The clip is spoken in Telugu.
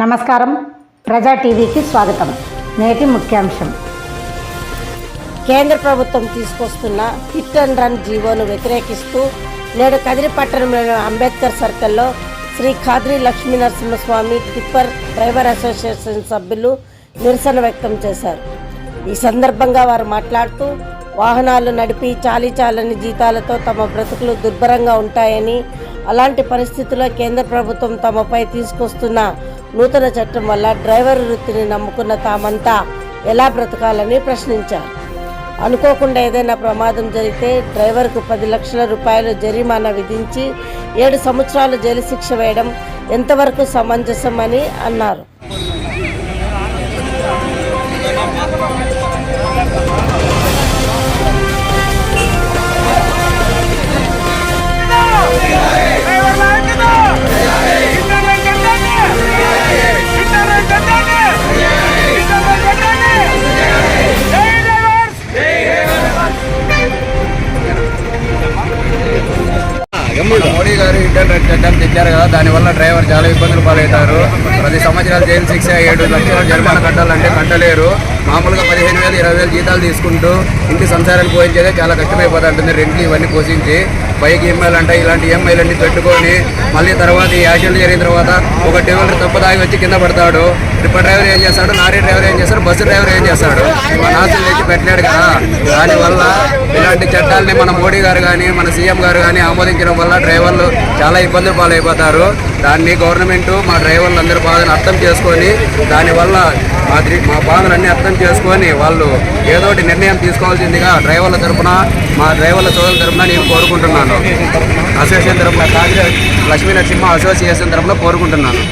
నమస్కారం. ప్రజా టీవీకి స్వాగతం. నేటి ముఖ్యాంశం. కేంద్ర ప్రభుత్వం తీసుకొస్తున్న హిట్ అండ్ రన్ జీవోను వ్యతిరేకిస్తూ నేడు కదిరి పట్టణంలోని అంబేద్కర్ సర్కిల్లో Sri Khadri Lakshmi Narasimhaswamy tipper driver association సభ్యులు నిరసన వ్యక్తం చేశారు. ఈ సందర్భంగా వారు మాట్లాడుతూ వాహనాలు నడిపి చాలీ చాలని జీతాలతో తమ బ్రతుకులు దుర్భరంగా ఉంటాయని అలాంటి పరిస్థితుల్లో కేంద్ర ప్రభుత్వం తమపై తీసుకొస్తున్న నూతన చట్టం వల్ల డ్రైవర్ వృత్తిని నమ్ముకున్న తామంతా ఎలా బ్రతకాలని ప్రశ్నించారు. అనుకోకుండా ఏదైనా ప్రమాదం జరిగితే డ్రైవర్కు పది లక్షల రూపాయలు జరిమానా విధించి ఏడు సంవత్సరాలు జైలు శిక్ష వేయడం ఎంతవరకు సమంజసం అని అన్నారు. మోడీ గారు ఇంటర్ చట్టం తెచ్చారు కదా దానివల్ల డ్రైవర్ చాలా ఇబ్బందులు పాలవుతారు ప్రతి సంవత్సరాలు జైలు శిక్ష ఏడు లక్షల జరిమానా కట్టాలంటే కట్టలేరు. మామూలుగా పదిహేను వేలు ఇరవై వేలు జీతాలు తీసుకుంటూ ఇంటి సంసారాలు పోయించేదే చాలా కష్టమైపోతుంటుంది రెంట్లు ఇవన్నీ పోషించి. బైక్ ఈఎంఐలు అంటే ఇలాంటి ఈఎంఐలన్నీ పెట్టుకొని మళ్ళీ తర్వాత ఈ యాక్సిడెంట్ జరిగిన తర్వాత ఒక డ్రైవర్ తప్పదాగి వచ్చి కింద పడతాడు. ట్రిప్పర్ డ్రైవర్ ఏం చేస్తాడు? లారీ డ్రైవర్ ఏం చేస్తాడు? బస్సు డ్రైవర్ ఏం చేస్తాడు? నాశనం తెచ్చి పెట్టలేడు కదా. దానివల్ల ఇలాంటి చట్టాలని మన మోడీ గారు కానీ మన సీఎం గారు కానీ ఆమోదించడం వల్ల డ్రైవర్లు చాలా ఇబ్బందులు పాలైపోతారు. దాన్ని గవర్నమెంట్ మా డ్రైవర్లు అందరి బాధను అర్థం చేసుకొని దానివల్ల మా మా బాధలన్నీ అర్థం చేసుకొని వాళ్ళు ఏదో ఒకటి నిర్ణయం తీసుకోవాల్సిందిగా డ్రైవర్ల తరఫున మా డ్రైవర్ల సోదరుల తరఫున నేను కోరుకుంటున్నాను. అసోసియేషన్ తరఫున కాంగ్రెస్ లక్ష్మీ నరసింహ అసోసియేషన్ తరఫున కోరుకుంటున్నాను.